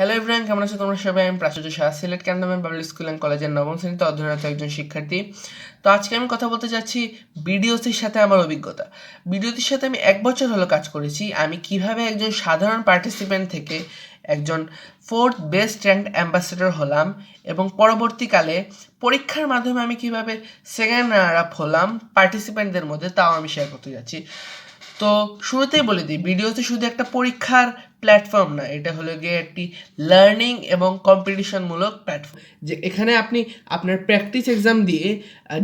Hello everyone কেমন আছো তোমরা সবাই? আমি Prachurja Shah Sylhet cantonment public school and কলেজের নবম শ্রেণীতে অধ্যয়নরত একজন শিক্ষার্থী। তো আজকে আমি কথা বলতে চাচ্ছি বিডিওসির সাথে আমার অভিজ্ঞতা। বিডিওসির সাথে আমি এক বছর হলো কাজ করেছি। আমি কীভাবে একজন সাধারণ পার্টিসিপেন্ট থেকে একজন ফোর্থ বেস্ট র্যাঙ্ক অ্যাম্বাসেডর হলাম এবং পরবর্তীকালে পরীক্ষার মাধ্যমে আমি কীভাবে সেকেন্ড রানার আপ হলাম পার্টিসিপেন্টদের মধ্যে, তাও আমি শেয়ার করতে যাচ্ছি। তো শুরুতেই বলে দিই ভিডিওতে শুধু একটা পরীক্ষার প্ল্যাটফর্ম না এটা হলো গিয়ে একটি লার্নিং এবং কম্পিটিশনমূলক প্ল্যাটফর্ম যে এখানে আপনি আপনার প্র্যাকটিস এক্সাম দিয়ে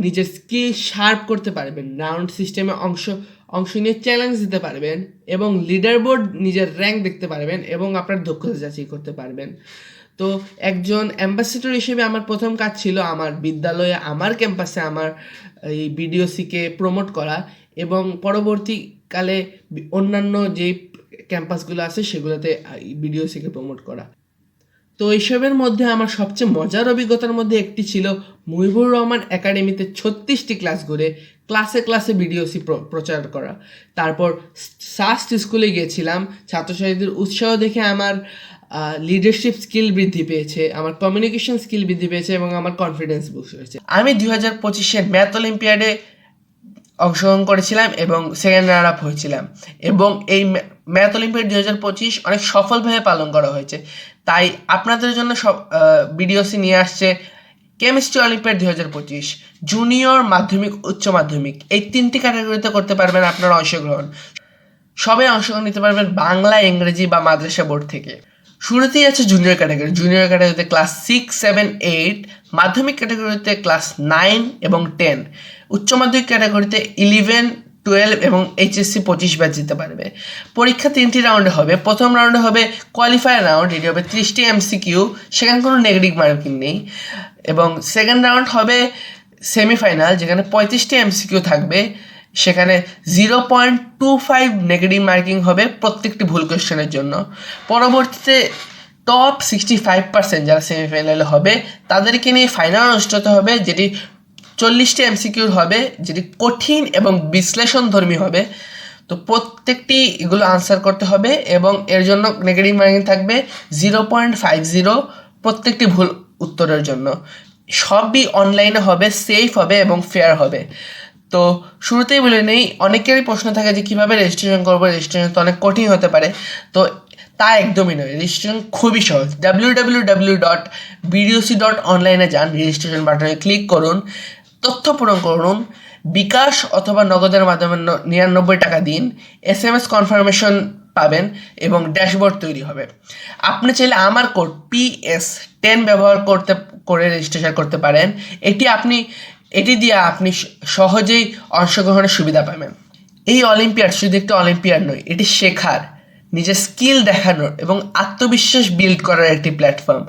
নিজের স্কিল শার্প করতে পারবেন রাউন্ড সিস্টেমে অংশ অংশ নিয়ে চ্যালেঞ্জ দিতে পারবেন এবং লিডার বোর্ড নিজের র্যাঙ্ক দেখতে পারবেন এবং আপনার দক্ষতা যাচাই করতে পারবেন। তো একজন অ্যাম্বাসেডর হিসেবে আমার প্রথম কাজ ছিল আমার বিদ্যালয়ে, আমার ক্যাম্পাসে আমার, এই বিডিওসিকে প্রমোট করা এবং পরবর্তীকালে অন্যান্য যে ক্যাম্পাসগুলো আছে সেগুলোতে বিডিওসিকে প্রমোট করা। তো এইসবের মধ্যে আমার সবচেয়ে মজার অভিজ্ঞতার মধ্যে একটি ছিল মুহিবুর রহমান একাডেমিতে ছত্রিশটি ক্লাস করে ক্লাসে ক্লাসে ভিডিওসি প্রচার করা। তারপর সাস্ট স্কুলে গিয়েছিলাম। ছাত্রছাত্রীদের উৎসাহ দেখে আমার লিডারশিপ স্কিল বৃদ্ধি পেয়েছে, আমার কমিউনিকেশন স্কিল বৃদ্ধি পেয়েছে এবং আমার কনফিডেন্স বুস্ট হয়েছে। আমি দুই হাজার পঁচিশের ম্যাথ অলিম্পিয়াডে অংশগ্রহণ করেছিলাম এবং সেকেন্ড রানার আপ হয়েছিলাম। এবং এই ম্যাথ অলিম্পিয়াড দুই হাজার পঁচিশ অনেক সফলভাবে পালন করা হয়েছে। তাই আপনাদের জন্য সব ভিডিওসি নিয়ে আসছে। কেমিস্ট্রি অলিম্পিয়াড দুই হাজার পঁচিশ জুনিয়র মাধ্যমিক, উচ্চ মাধ্যমিক, এই তিনটি ক্যাটাগরিতে করতে পারবেন আপনারা অংশগ্রহণ। সবাই অংশগ্রহণ নিতে পারবেন বাংলা, ইংরেজি বা মাদ্রাসা বোর্ড থেকে। শুরুতেই আছে জুনিয়র ক্যাটাগরি জুনিয়র ক্যাটাগরিতে ক্লাস সিক্স সেভেন এইট মাধ্যমিক ক্যাটাগরিতে ক্লাস নাইন এবং টেন উচ্চ মাধ্যমিক ক্যাটাগরিতে ইলেভেন টুয়েলভ এবং এইচএসসি পঁচিশ ব্যাচ দিতে পারবে। পরীক্ষা তিনটি রাউন্ডে হবে। প্রথম রাউন্ডে হবে কোয়ালিফায়ার রাউন্ড এটি হবে ত্রিশটি এমসিকিউ সেখানে কোনো নেগেটিভ মার্কিং নেই। এবং সেকেন্ড রাউন্ড হবে সেমিফাইনাল যেখানে পঁয়ত্রিশটি এমসিকিউ থাকবে। সেখানে zero point two five negative marking হবে প্রত্যেকটি ভুল কোয়েশ্চেনের জন্য। পরবর্তীতে টপ সিক্সটি ফাইভ পার্সেন্ট যারা সেমিফাইনালে হবে, তাদেরকে নিয়ে ফাইনাল অনুষ্ঠিত হবে, যেটি চল্লিশটি এমসিকিউর হবে, যেটি কঠিন এবং বিশ্লেষণধর্মী হবে। তো প্রত্যেকটি এগুলো আনসার করতে হবে এবং এর জন্য নেগেটিভ মার্কিং থাকবে জিরো পয়েন্ট ফাইভ জিরো প্রত্যেকটি ভুল উত্তরের জন্য। সবই অনলাইনে হবে সেফ হবে এবং ফেয়ার হবে। তো শুরুতেই বলে নেই, অনেকেরই প্রশ্ন থাকে যে কীভাবে রেজিস্ট্রেশন করব রেজিস্ট্রেশন তো অনেক কঠিন হতে পারে। তো তা একদমই নয় রেজিস্ট্রেশন খুবই সহজ। W W W dot BDOC dot অনলাইনে যান রেজিস্ট্রেশন বাটনে ক্লিক করুন। তথ্য পূরণ করুন, বিকাশ অথবা নগদের মাধ্যমে নিরানব্বই টাকা দিন এস এম এস কনফার্মেশন পাবেন এবং ড্যাশবোর্ড তৈরি হবে। আপনি চাইলে আমার কোড পিএস টেন ব্যবহার করতে, করে রেজিস্ট্রেশন করতে পারেন। এটি আপনি, এটি দিয়ে আপনি সহজেই অংশগ্রহণের সুবিধা পাবেন। এই অলিম্পিয়াড শুধু একটি অলিম্পিয়াড নয়, এটি শেখার, নিজের স্কিল দেখানোর এবং আত্মবিশ্বাস বিল্ড করার একটি প্ল্যাটফর্ম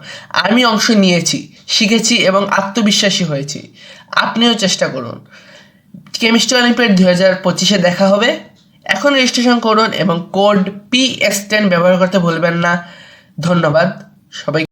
আমি অংশ নিয়েছি, শিখেছি এবং আত্মবিশ্বাসী হয়েছি। আপনিও চেষ্টা করুন। কেমিস্ট্রি অলিম্পিয়াড দু হাজার পঁচিশে দেখা হবে। এখন রেজিস্ট্রেশন করুন এবং কোড পি এস টেন ব্যবহার করতে ভুলবেন না। ধন্যবাদ। সবাই